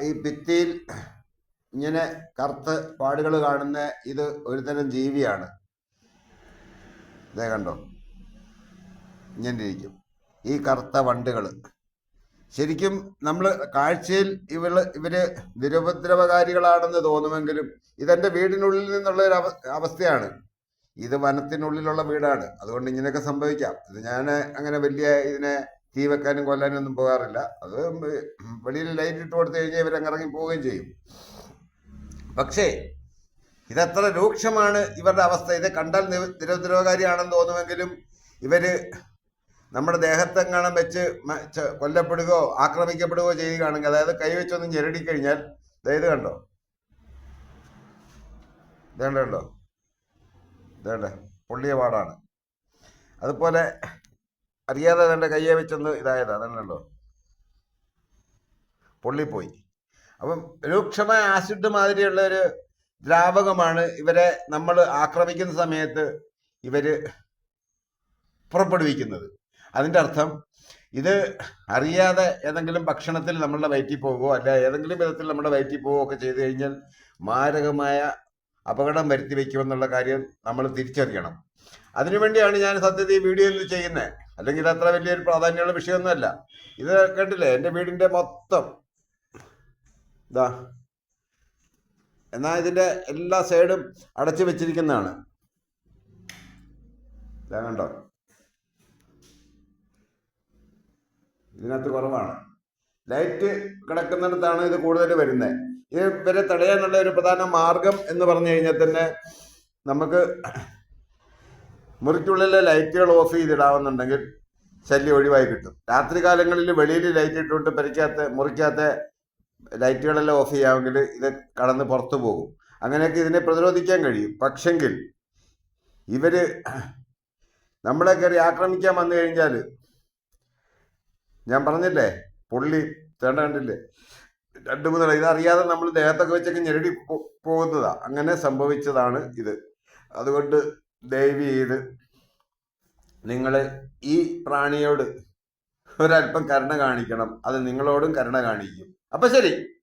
ഈ ഭിത്തിയിൽ ഇങ്ങനെ കറുത്ത് പാടുകൾ കാണുന്ന ഇത് ഒരുതരം ജീവിയാണ്. ഇതേ കണ്ടോ? ഇങ്ങനെ ഇരിക്കും. ഈ കറുത്ത വണ്ടുകൾ ശരിക്കും നമ്മൾ കാഴ്ചയിൽ ഇവൾ ഇവർ നിരുപദ്രവകാരികളാണെന്ന് തോന്നുമെങ്കിലും ഇതെന്റെ വീടിനുള്ളിൽ നിന്നുള്ള ഒരു അവസ്ഥയാണ്. ഇത് വനത്തിനുള്ളിലുള്ള വീടാണ്. അതുകൊണ്ട് ഇങ്ങനെയൊക്കെ സംഭവിക്കാം. ഇത് ഞാൻ അങ്ങനെ വലിയ ഇതിനെ തീ വെക്കാനും കൊല്ലാനും ഒന്നും പോകാറില്ല. അത് വെളിയിൽ ലൈറ്റ് ഇട്ട് കൊടുത്തു കഴിഞ്ഞാൽ ഇവരങ്ങ് ഇറങ്ങി പോവുകയും ചെയ്യും. പക്ഷേ ഇതത്ര രൂക്ഷമാണ് ഇവരുടെ അവസ്ഥ. ഇത് കണ്ടാൽ നിര- തോന്നുമെങ്കിലും ഇവർ നമ്മുടെ ദേഹത്തെങ്ങാനും വെച്ച് കൊല്ലപ്പെടുകയോ ആക്രമിക്കപ്പെടുകയോ ചെയ്യുകയാണെങ്കിൽ അതായത് കൈവച്ചൊന്ന് ഞെരടിക്കഴിഞ്ഞാൽ ഇത് കണ്ടോ? ഇതേണ്ട കണ്ടോ? ഇതേണ്ട പൊള്ളിയ പാടാണ് അതുപോലെ അറിയാതെ തന്റെ കയ്യെ വെച്ചൊന്ന് ഇതായത് അതാണല്ലോ പൊള്ളിപ്പോയി. അപ്പം രൂക്ഷമായ ആസിഡ് മാതിരിയുള്ള ഒരു ദ്രാവകമാണ് ഇവരെ നമ്മൾ ആക്രമിക്കുന്ന സമയത്ത് ഇവർ പുറപ്പെടുവിക്കുന്നത്. അതിന്റെ അർത്ഥം ഇത് അറിയാതെ ഏതെങ്കിലും ഭക്ഷണത്തിൽ നമ്മളുടെ വയറ്റിൽ പോകുകയോ അല്ല ഏതെങ്കിലും വിധത്തിൽ നമ്മുടെ വയറ്റിൽ പോവുകയോ ഒക്കെ ചെയ്തു കഴിഞ്ഞാൽ മാരകമായ അപകടം വരുത്തി വയ്ക്കുമെന്നുള്ള കാര്യം നമ്മൾ തിരിച്ചറിയണം. അതിനുവേണ്ടിയാണ് ഞാൻ സത്യത്തിൽ ഈ വീഡിയോയിൽ ചെയ്യുന്നത്. അല്ലെങ്കിൽ ഇത് അത്ര വലിയൊരു പ്രാധാന്യമുള്ള വിഷയമൊന്നുമല്ല. ഇത് കേട്ടില്ലേ എന്റെ വീടിന്റെ മൊത്തം. ഇതാ. എന്നാ ഇതിന്റെ എല്ലാ സൈഡും അടച്ചു വെച്ചിരിക്കുന്നതാണ്. കണ്ടോ? ഇതിനകത്ത് കുറവാണ്. ലൈറ്റ് കിടക്കുന്നിടത്താണ് ഇത് കൂടുതൽ വരുന്നത്. ഇത് വരെ തടയാനുള്ള ഒരു പ്രധാന മാർഗം എന്ന് പറഞ്ഞു കഴിഞ്ഞാൽ തന്നെ നമുക്ക് മുറിക്കുള്ളിലെ ലൈറ്റുകൾ ഓഫ് ചെയ്തിടാവുന്നുണ്ടെങ്കിൽ ശല്യം ഒഴിവായി കിട്ടും. രാത്രി കാലങ്ങളിൽ വെളിയിൽ ലൈറ്റ് ഇട്ടുകൊണ്ട് പരിക്കാത്ത മുറിക്കാത്ത ലൈറ്റുകളെല്ലാം ഓഫ് ചെയ്യാമെങ്കിൽ ഇത് കടന്ന് പുറത്തു പോകും. അങ്ങനെയൊക്കെ ഇതിനെ പ്രതിരോധിക്കാൻ കഴിയും. പക്ഷെങ്കിൽ ഇവർ നമ്മളെ കയറി ആക്രമിക്കാൻ വന്നു കഴിഞ്ഞാൽ ഞാൻ പറഞ്ഞില്ലേ പുള്ളി തേണ്ട കണ്ടില്ലേ രണ്ട് മൂന്ന് ഇതറിയാതെ നമ്മൾ ദേഹത്തൊക്കെ വെച്ചൊക്കെ ഞെരടി പോകുന്നതാണ് അങ്ങനെ സംഭവിച്ചതാണ് ഇത്. അതുകൊണ്ട് ദയവ് ചെയ്ത് നിങ്ങൾ ഈ പ്രാണിയോട് ഒരല്പം കരുണ കാണിക്കണം. അത് നിങ്ങളോടും കരുണ കാണിക്കും. അപ്പൊ ശരി.